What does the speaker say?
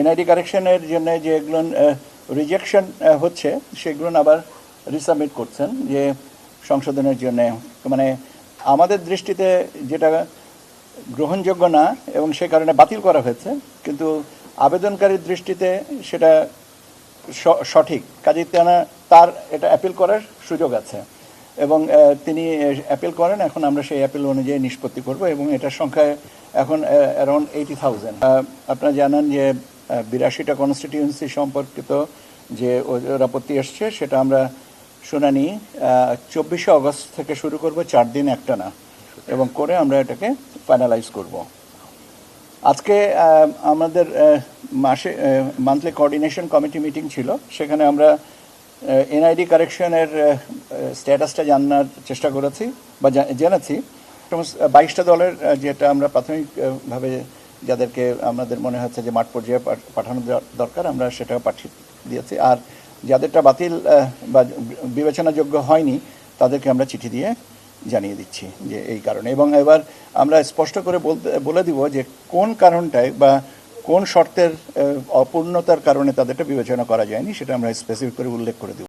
NID কারেকশনের জন্য যেগুলো rejection হচ্ছে, সেগুলো আবার রিসাবমিট করছেন যে সংশোধনের জন্য। মানে আমাদের দৃষ্টিতে যেটা গ্রহণযোগ্য না এবং সে কারণে বাতিল করা হয়েছে, কিন্তু আবেদনকারীর দৃষ্টিতে সেটা সঠিক। কাজে তেনা তার এটা অ্যাপিল করার সুযোগ আছে। এবং তিনি অ্যাপিল করেন, এখন আমরা সেই অ্যাপিল অনুযায়ী নিষ্পত্তি করব এবং এটার সংখ্যা এখন অ্যারাউন্ড এইটি থাউজেন্ড আপনারা জানেন যে বিরাশিটা কনস্টিটিউয়েন্সি সম্পর্কিত যে আপত্তি এসছে, সেটা আমরা শুনানি চব্বিশে আগস্ট থেকে শুরু করব, চার দিন একটা না এবং করে আমরা এটাকে ফাইনালাইজ করব। আজকে আমাদের মাসে মান্থলি কোঅর্ডিনেশন কমিটি মিটিং ছিল। সেখানে আমরা এনআইডি কারেকশনের স্ট্যাটাসটা জানার চেষ্টা করেছি বা জেনেছি। বাইশটা দলের যেটা আমরা প্রাথমিকভাবে যাদেরকে আমাদের মনে হচ্ছে যে মাঠ পর্যায়ে পাঠ- পাঠানো দর- দরকার, আমরা সেটা পাঠিয়ে দিয়েছি। আর যাদেরটা বাতিল বা বিবেচনাযোগ্য হয়নি, তাদেরকে আমরা চিঠি দিয়ে জানিয়ে দিচ্ছি যে এই কারণে। এবং এবার আমরা স্পষ্ট করে বলতে, বলে দিব যে কোন কারণটায় বা কোন শর্তের অপূর্ণতার কারণে তাদেরটা বিবেচনা করা যায়নি, সেটা আমরা স্পেসিফিক করে উল্লেখ করে দিব।